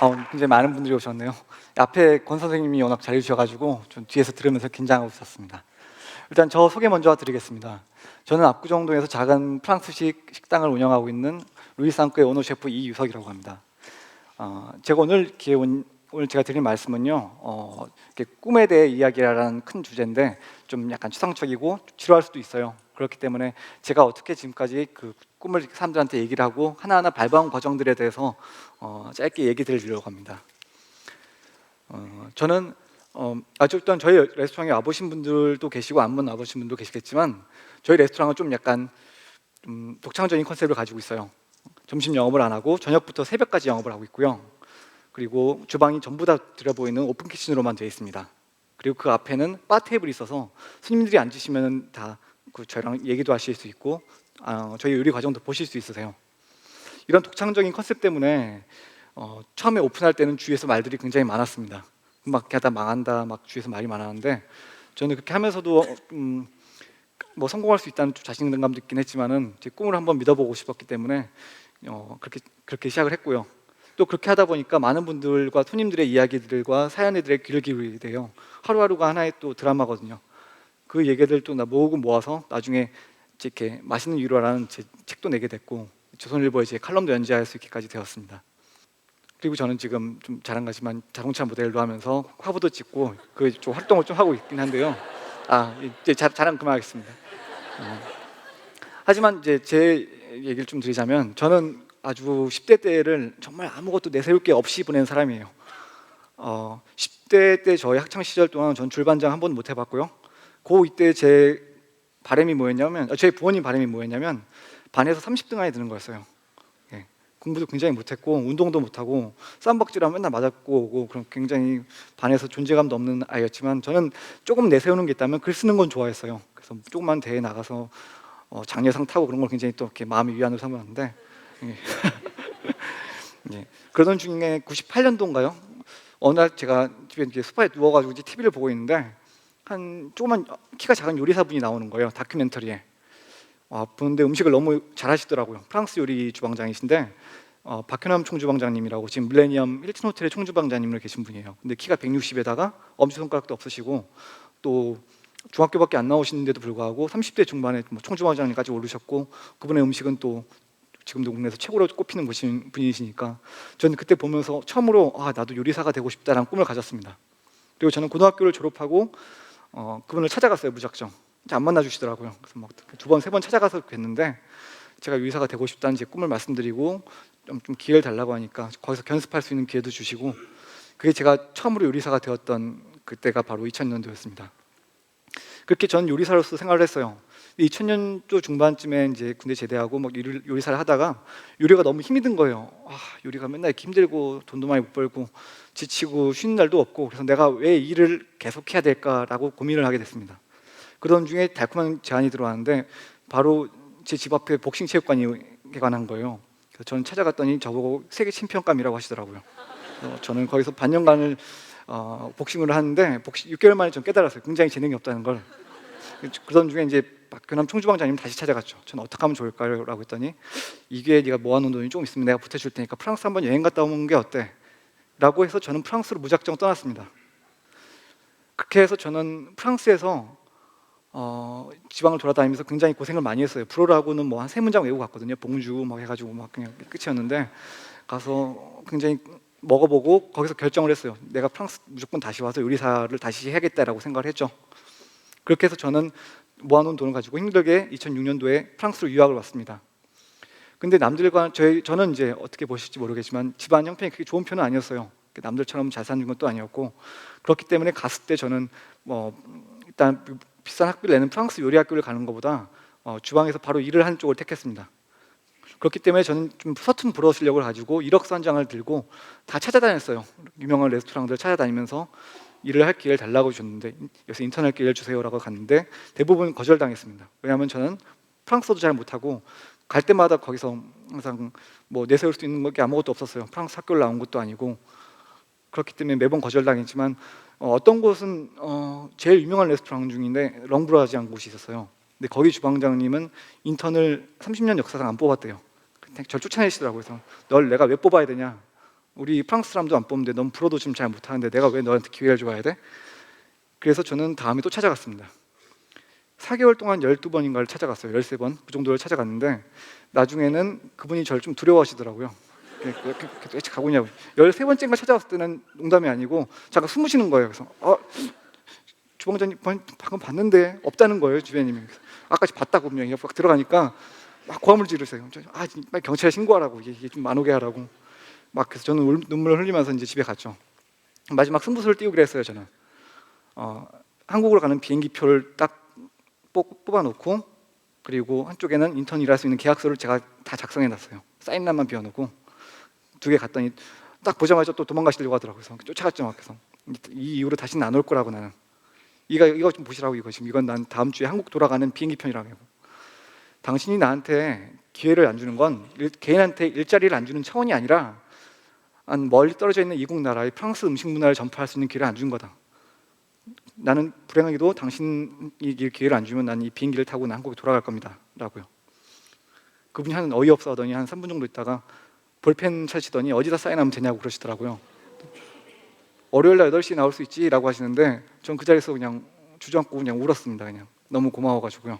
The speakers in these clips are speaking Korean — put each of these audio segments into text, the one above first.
어, 굉장히 많은 분들이 오셨네요. 앞에 권 선생님이 워낙 잘해주셔가지고 좀 뒤에서 들으면서 긴장하고 있었습니다. 일단 저 소개 먼저 드리겠습니다. 저는 압구정동에서 작은 프랑스식 식당을 운영하고 있는 루이상크의 오너 셰프 이유석이라고 합니다. 어, 제가 오늘 기회 온, 오늘 제가 드릴 말씀은요, 어, 꿈에 대해 이야기라는 큰 주제인데 좀 약간 추상적이고 지루할 수도 있어요. 그렇기 때문에 제가 어떻게 지금까지 그 꿈을 사람들한테 얘기를 하고 하나하나 밟아온 과정들에 대해서 어, 짧게 얘기 드리려고 합니다. 어, 저는 어, 일단 저희 레스토랑에 와보신 분들도 계시고 안 와보신 분도 계시겠지만 저희 레스토랑은 좀 약간 좀 독창적인 컨셉을 가지고 있어요. 점심 영업을 안 하고 저녁부터 새벽까지 영업을 하고 있고요. 그리고 주방이 전부 다 들여 보이는 오픈 키친으로만 되어 있습니다. 그리고 그 앞에는 바 테이블이 있어서 손님들이 앉으시면 다 그 저희랑 얘기도 하실 수 있고 어, 저희 요리 과정도 보실 수 있으세요. 이런 독창적인 컨셉 때문에 어, 처음에 오픈할 때는 주위에서 말들이 굉장히 많았습니다. 막 하다 망한다, 막 주위에서 말이 많았는데 저는 그렇게 하면서도 음, 뭐 성공할 수 있다는 좀 자신감도 있긴 했지만은 제 꿈을 한번 믿어보고 싶었기 때문에 어, 그렇게 그렇게 시작을 했고요. 또 그렇게 하다 보니까 많은 분들과 손님들의 이야기들과 사연들의 귀를 기울이게 돼요. 하루하루가 하나의 또 드라마거든요. 그 얘기들 또 나 모으고 모아서 나중에 이렇게 맛있는 유로라는 제 책도 내게 됐고 조선일보에 제 칼럼도 연재할 수 있게까지 되었습니다. 그리고 저는 지금 좀 자랑하지만 자동차 모델도 하면서 화보도 찍고 그 좀 활동을 좀 하고 있긴 한데요. 아 이제 자, 자랑 그만하겠습니다. 어. 하지만 이제 제 얘기를 좀 드리자면 저는 아주 10대 때를 정말 아무것도 내세울 게 없이 보낸 사람이에요. 어, 10대 때 저희 학창 시절 동안 전 줄반장 한 번 못 해봤고요. 고 이때 제 바람이 뭐였냐면 어, 제 부모님 바람이 뭐였냐면 반에서 30등 안에 드는 거였어요. 예, 공부도 굉장히 못했고 운동도 못하고 쌈박질하면 맨날 맞았고 오고 그런 굉장히 반에서 존재감도 없는 아이였지만 저는 조금 내세우는 게 있다면 글 쓰는 건 좋아했어요. 그래서 조금만 대회 나가서 어, 장려상 타고 그런 걸 굉장히 또 이렇게 마음의 위안으로 삼았는데 예. 예. 그러던 중에 98년도인가요? 어느 날 제가 집에 이제 소파에 누워가지고 이제 TV를 보고 있는데 한 조그만 키가 작은 요리사분이 나오는 거예요 다큐멘터리에. 와, 보는데 음식을 너무 잘하시더라고요. 프랑스 요리 주방장이신데 어, 박현남 총주방장님이라고 지금 밀레니엄 힐튼 호텔의 총주방장님으로 계신 분이에요. 근데 키가 160에다가 엄지 손가락도 없으시고 또 중학교밖에 안 나오시는데도 불구하고 30대 중반에 뭐 총주방장님까지 오르셨고 그분의 음식은 또 지금도 국내에서 최고로 꼽히는 분이신- 분이시니까 저는 그때 보면서 처음으로 아 나도 요리사가 되고 싶다라는 꿈을 가졌습니다. 그리고 저는 고등학교를 졸업하고 어, 그분을 찾아갔어요 무작정. 안 만나 주시더라고요. 그래서 막 두 번 세 번 찾아가서 뵀는데 제가 요리사가 되고 싶다는 제 꿈을 말씀드리고 좀, 좀 기회를 달라고 하니까 거기서 견습할 수 있는 기회도 주시고 그게 제가 처음으로 요리사가 되었던 그때가 바로 2000년도였습니다. 그렇게 전 요리사로서 생활을 했어요. 2000년도 중반쯤에 이제 군대 제대하고 막 요리, 요리사를 하다가 요리가 너무 힘이 든 거예요. 아, 요리가 맨날 힘들고 돈도 많이 못 벌고 지치고 쉬는 날도 없고 그래서 내가 왜이 일을 계속 해야 될까라고 고민을 하게 됐습니다. 그런 중에 달콤한 제안이 들어왔는데 바로 제 집 앞에 복싱 체육관이 개관한 거예요. 그래서 저는 찾아갔더니 저보고 세계 챔피언감이라고 하시더라고요. 저는 거기서 반년간을 어, 복싱을 하는데 복싱 6개월 만에 좀 깨달았어요. 굉장히 재능이 없다는 걸. 그런 중에 이제 박근남 총주방장님 다시 찾아갔죠. 저는 어떻게 하면 좋을까요?라고 했더니 이게 네가 모아놓은 돈이 좀 있으면 내가 보태줄 테니까 프랑스 한번 여행 갔다 오는 게 어때? 라고 해서 저는 프랑스로 무작정 떠났습니다. 그렇게 해서 저는 프랑스에서 어, 지방을 돌아다니면서 굉장히 고생을 많이 했어요. 불어라고는 뭐 한 세 문장 외우고 갔거든요. 봉주 막 해가지고 막 그냥 끝이었는데 가서 굉장히 먹어보고 거기서 결정을 했어요. 내가 프랑스 무조건 다시 와서 요리사를 다시 해야겠다라고 생각을 했죠. 그렇게 해서 저는 모아놓은 돈을 가지고 힘들게 2006년도에 프랑스로 유학을 왔습니다. 근데 남들과 저희 저는 이제 어떻게 보실지 모르겠지만 집안 형편이 그렇게 좋은 편은 아니었어요. 남들처럼 잘 사는 것도 아니었고 그렇기 때문에 갔을 때 저는 뭐 일단 비싼 학비를 내는 프랑스 요리 학교를 가는 것보다 어, 주방에서 바로 일을 하는 쪽을 택했습니다. 그렇기 때문에 저는 좀 서툰 불어 실력을 가지고 이력서 한 장을 들고 다 찾아다녔어요. 유명한 레스토랑들 찾아다니면서 일을 할 기회를 달라고 줬는데 여기서 인터넷 기회를 주세요라고 갔는데 대부분 거절당했습니다. 왜냐하면 저는 프랑스어도 잘 못하고 갈 때마다 거기서 항상 뭐 내세울 수 있는 게 아무것도 없었어요. 프랑스 학교를 나온 것도 아니고 그렇기 때문에 매번 거절당했지만 어, 어떤 곳은 어, 제일 유명한 레스토랑 중인데 렁브라지한 곳이 있었어요. 근데 거기 주방장님은 인턴을 30년 역사상 안 뽑았대요. 절 쫓아내시더라고요. 그래서 널 내가 왜 뽑아야 되냐? 우리 프랑스 사람도 안 뽑는데 넌 불어도 지금 잘 못하는데 내가 왜 너한테 기회를 줘야 돼? 그래서 저는 다음에 또 찾아갔습니다. 4개월 동안 12번인가를 찾아갔어요. 13번 그 정도를 찾아갔는데 나중에는 그분이 저를 좀 두려워하시더라고요. 이렇게 도대체 가고 있냐고 13번째인가 찾아왔을 때는 농담이 아니고 잠깐 숨 쉬는 거예요. 그래서 어, 주방장님 방금 봤는데 없다는 거예요. 주변님이 아까 봤다고 분명히 막 들어가니까 막 고함을 지르세요. 아 빨리 경찰에 신고하라고 이게 좀 안 오게 하라고 막 그래서 저는 울- 눈물을 흘리면서 이제 집에 갔죠. 마지막 승부수를 띄우기로 했어요. 저는 어, 한국으로 가는 비행기 표를 딱 뽑- 뽑아놓고 그리고 한쪽에는 인턴 일할 수 있는 계약서를 제가 다 작성해 놨어요. 사인란만 비워놓고 두 개 갔더니 딱 보자마자 또 도망가시려고 하더라고요. 그래서 쫓아갔죠. 막 그래서 이 이후로 다시는 안 올 거라고 나는 이거 이거 좀 보시라고 이거 지금 이건 난 다음 주에 한국 돌아가는 비행기 편이라고 당신이 나한테 기회를 안 주는 건 일- 개인한테 일자리를 안 주는 차원이 아니라 한 멀리 떨어져 있는 이국 나라의 프랑스 음식 문화를 전파할 수 있는 기회를 안 준 거다. 나는 불행하게도 당신이 이 기회를 안 주면 난이 비행기를 타고 난 한국에 돌아갈 겁니다.라고요. 그분이 한 어이없어 하더니 한 3분 정도 있다가 볼펜 찾으시더니 어디다 사인하면 되냐고 그러시더라고요. 월요일 날 8시에 나올 수 있지라고 하시는데 전 그 자리에서 그냥 주저앉고 그냥 울었습니다. 그냥 너무 고마워 가지고요.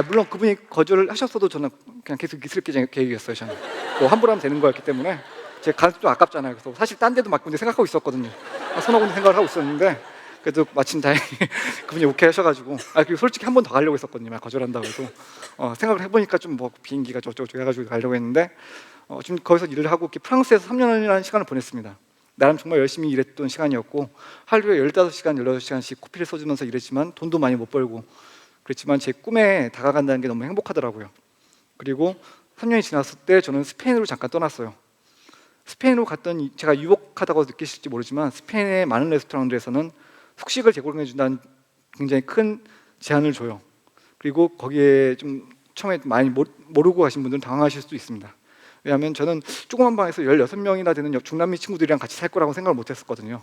아 물론 그분이 거절을 하셨어도 저는 그냥 계속 있을 게 계획이었어요. 저는 뭐 함부로 하면 되는 거였기 때문에 제가 가는 좀 아깝잖아요. 그래서 사실 딴 데도 이제 생각하고 있었거든요. 아, 손하고 있는 생각을 하고 있었는데 그래도 마침 다행히 그분이 오케이 하셔가지고 아 그리고 솔직히 한 번 더 가려고 했었거든요. 거절한다고 해도 어, 생각을 해보니까 좀 뭐 비행기가 저쪽저쪽 해가지고 가려고 했는데 어, 지금 거기서 일을 하고 프랑스에서 3년이라는 시간을 보냈습니다. 나름 정말 열심히 일했던 시간이었고 하루에 15시간, 16시간씩 코피를 써주면서 일했지만 돈도 많이 못 벌고 그렇지만 제 꿈에 다가간다는 게 너무 행복하더라고요. 그리고 3년이 지났을 때 저는 스페인으로 잠깐 떠났어요. 스페인으로 갔던 이- 제가 유복하다고 느끼실지 모르지만 스페인의 많은 레스토랑들에서는 숙식을 제공해 준다는 굉장히 큰 제한을 줘요. 그리고 거기에 좀 처음에 많이 모- 모르고 가신 분들은 당황하실 수도 있습니다. 왜냐하면 저는 조그만 방에서 16명이나 되는 여- 중남미 친구들이랑 같이 살 거라고 생각을 못 했었거든요.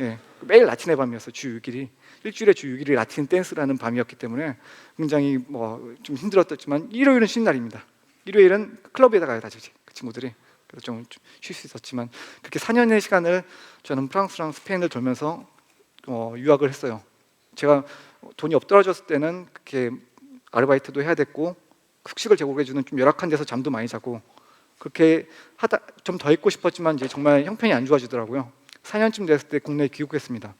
예, 매일 라틴의 밤이었어요. 주 6일이 일주일에 주 6일이 라틴 댄스라는 밤이었기 때문에 굉장히 뭐 좀 힘들었지만 일요일은 쉬는 날입니다. 일요일은 클럽에다 가야 다지 그 친구들이 그래서 좀 쉴 수 있었지만 그렇게 4년의 시간을 저는 프랑스랑 스페인을 돌면서 어, 유학을 했어요. 제가 돈이 없더라졌을 때는 그렇게 아르바이트도 해야 됐고 숙식을 제공해주는 좀 열악한 데서 잠도 많이 자고 그렇게 하다 좀 더 있고 싶었지만 이제 정말 형편이 안 좋아지더라고요. 4년쯤 됐을 때 국내에 귀국했습니다.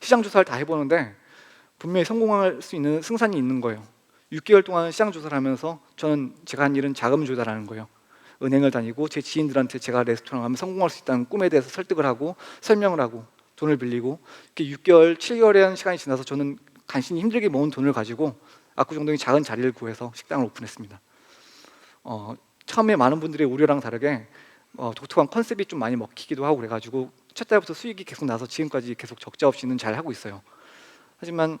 시장 조사를 다 해보는데 분명히 성공할 수 있는 승산이 있는 거예요. 6개월 동안 시장 조사를 하면서 저는 제가 한 일은 자금 조달하는 거예요. 은행을 다니고 제 지인들한테 제가 레스토랑 하면 성공할 수 있다는 꿈에 대해서 설득을 하고 설명을 하고 돈을 빌리고 이렇게 6개월, 7개월의 시간이 지나서 저는 간신히 힘들게 모은 돈을 가지고 압구정동에 작은 자리를 구해서 식당을 오픈했습니다. 어, 처음에 많은 분들의 우려랑 다르게 어, 독특한 컨셉이 좀 많이 먹히기도 하고 그래가지고 첫 달부터 수익이 계속 나서 지금까지 계속 적자 없이는 잘 하고 있어요. 하지만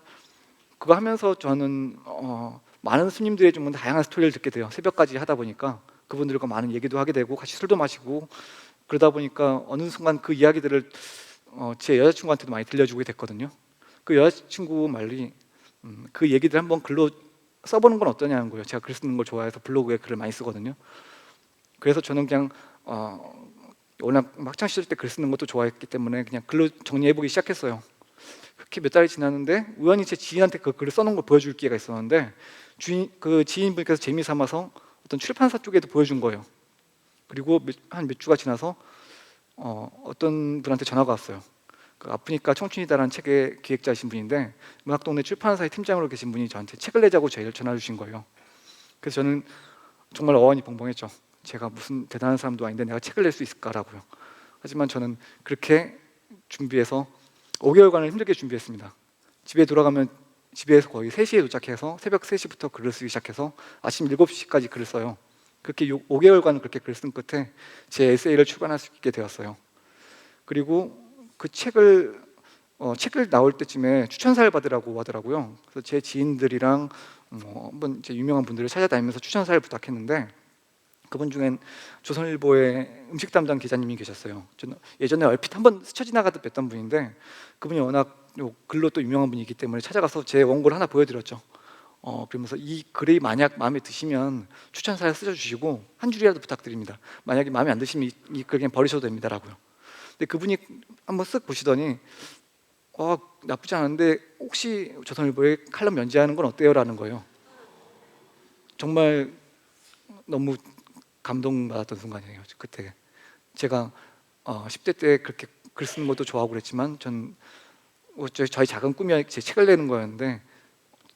그거 하면서 저는 어, 많은 스님들의 좀 다양한 스토리를 듣게 돼요. 새벽까지 하다 보니까 그분들과 많은 얘기도 하게 되고 같이 술도 마시고 그러다 보니까 어느 순간 그 이야기들을 어, 제 여자친구한테도 많이 들려주게 됐거든요. 그 여자친구 말이 음, 그 얘기들 한번 글로 써보는 건 어떠냐는 거예요. 제가 글 쓰는 걸 좋아해서 블로그에 글을 많이 쓰거든요. 그래서 저는 그냥 어, 워낙 학창 시절 때 글 쓰는 것도 좋아했기 때문에 그냥 글로 정리해 보기 시작했어요. 그렇게 몇 달이 지났는데 우연히 제 지인한테 그 글을 써놓은 걸 보여줄 기회가 있었는데 주인 그 지인분께서 재미 삼아서 어떤 출판사 쪽에도 보여준 거예요. 그리고 한 몇 주가 지나서 어, 어떤 분한테 전화가 왔어요. 그 아프니까 청춘이다라는 책의 기획자이신 분인데 문학동네 출판사의 팀장으로 계신 분이 저한테 책을 내자고 전화 주신 거예요. 그래서 저는 정말 어안이 벙벙했죠. 제가 무슨 대단한 사람도 아닌데 내가 책을 낼 수 있을까라고요. 하지만 저는 그렇게 준비해서 5개월간을 힘들게 준비했습니다. 집에 돌아가면 집에서 거의 3시에 도착해서 새벽 3시부터 글을 쓰기 시작해서 아침 7시까지 글을 써요. 그렇게 5개월간 그렇게 글을 쓴 끝에 제 에세이를 출간할 수 있게 되었어요. 그리고 그 책을 어, 책을 나올 때쯤에 추천사를 받으라고 하더라고요. 그래서 제 지인들이랑 뭐 한번 제 유명한 분들을 찾아다니면서 추천사를 부탁했는데 그분 중엔 조선일보의 음식 담당 기자님이 계셨어요. 저는 예전에 얼핏 한번 스쳐 지나가듯 뵀던 분인데 그분이 워낙 요 글로 또 유명한 분이기 때문에 찾아가서 제 원고를 하나 보여드렸죠. 어, 그러면서 이 글이 만약 마음에 드시면 추천사를 쓰셔주시고 한 줄이라도 부탁드립니다. 만약에 마음에 안 드시면 이, 이 글 그냥 버리셔도 됩니다라고요. 근데 그분이 한번 쓱 보시더니 어, 나쁘지 않은데 혹시 조선일보에 칼럼 연재하는 건 어때요라는 거예요. 정말 너무 감동받았던 순간이에요. 그때 제가 어, 10대 때 그렇게 글 쓰는 것도 좋아하고 그랬지만 전 어, 저희 작은 꿈이 제 책을 내는 거였는데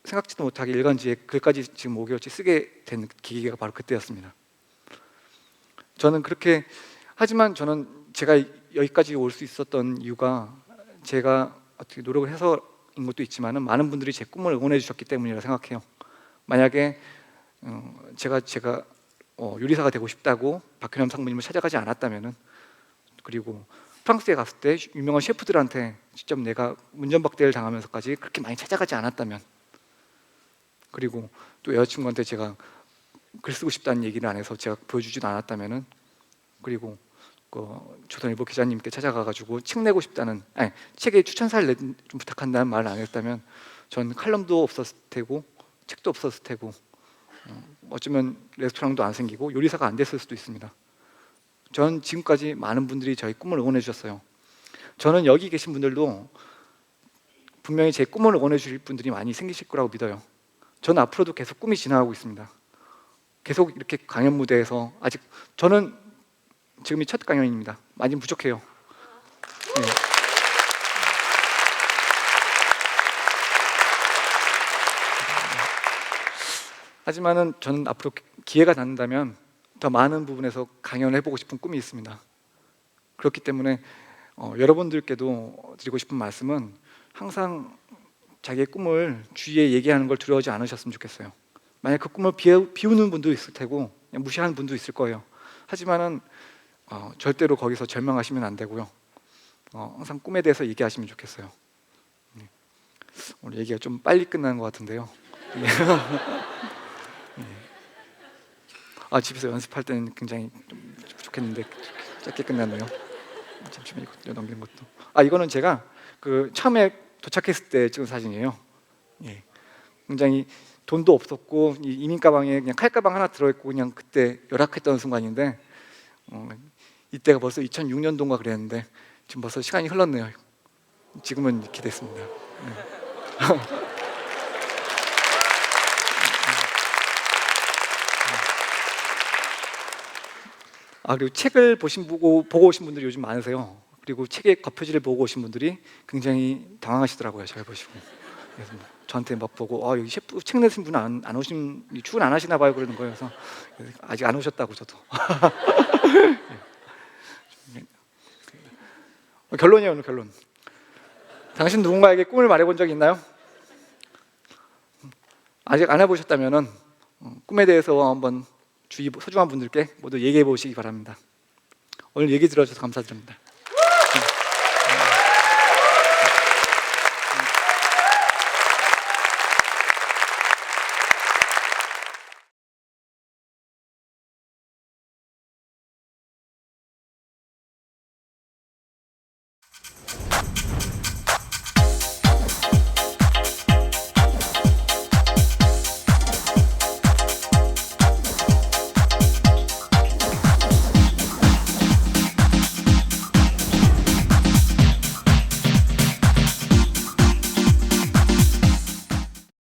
생각지도 못하게 일간지에 글까지 지금 5개월치 쓰게 된 계기가 바로 그때였습니다. 저는 그렇게 하지만 저는 제가 여기까지 올 수 있었던 이유가 제가 어떻게 노력을 해서인 것도 있지만은 많은 분들이 제 꿈을 응원해 주셨기 때문이라 생각해요. 만약에 어, 제가 제가 어, 요리사가 되고 싶다고 박현남 상무님을 찾아가지 않았다면은 그리고 프랑스에 갔을 때 유명한 셰프들한테 직접 내가 문전박대를 당하면서까지 그렇게 많이 찾아가지 않았다면 그리고 또 여자친구한테 제가 글 쓰고 싶다는 얘기를 안 해서 제가 보여주진 않았다면은 그리고 그 조선일보 기자님께 찾아가가지고 책 내고 싶다는 아니 책에 추천사를 내, 좀 부탁한다는 말을 안 했다면 전 칼럼도 없었을 테고 책도 없었을 테고 어, 어쩌면 레스토랑도 안 생기고 요리사가 안 됐을 수도 있습니다. 전 지금까지 많은 분들이 저희 꿈을 응원해 주셨어요. 저는 여기 계신 분들도 분명히 제 꿈을 응원해 주실 분들이 많이 생기실 거라고 믿어요. 저는 앞으로도 계속 꿈이 지나가고 있습니다. 계속 이렇게 강연 무대에서 아직 저는 지금이 첫 강연입니다. 많이 부족해요. 하지만은 저는 앞으로 기회가 닿는다면 더 많은 부분에서 강연을 해보고 싶은 꿈이 있습니다. 그렇기 때문에 어, 여러분들께도 드리고 싶은 말씀은 항상 자기의 꿈을 주위에 얘기하는 걸 두려워하지 않으셨으면 좋겠어요. 만약 그 꿈을 비우, 비우는 분도 있을 테고 무시하는 분도 있을 거예요. 하지만은 어, 절대로 거기서 절망하시면 안 되고요. 어, 항상 꿈에 대해서 얘기하시면 좋겠어요. 네. 오늘 얘기가 좀 빨리 끝나는 것 같은데요. 아 집에서 연습할 때는 굉장히 좀 좋겠는데 짧게 끝났네요. 잠시만 이거 넘기는 것도. 아 이거는 제가 그 처음에 도착했을 때 찍은 사진이에요. 예. 굉장히 돈도 없었고 이 이민 가방에 그냥 칼 가방 하나 들어있고 그냥 그때 열악했던 순간인데 어, 이때가 벌써 2006년도인가 그랬는데 지금 벌써 시간이 흘렀네요. 지금은 이렇게 됐습니다. 네. 아 그리고 책을 보신 보고 보고 오신 분들이 요즘 많으세요. 그리고 책의 겉표지를 보고 오신 분들이 굉장히 당황하시더라고요. 잘 보시고 그래서 뭐 저한테 막 보고 아 여기 셰프 책 내신 분 안 안 오신 출근 안 하시나 봐요 그러는 거예요. 그래서 아직 안 오셨다고 저도. 어, 결론이에요 오늘 결론. 당신 누군가에게 꿈을 말해본 적 있나요? 아직 안 해보셨다면은 어, 꿈에 대해서 한번 주위 소중한 분들께 모두 얘기해 보시기 바랍니다. 오늘 얘기 들어주셔서 감사드립니다.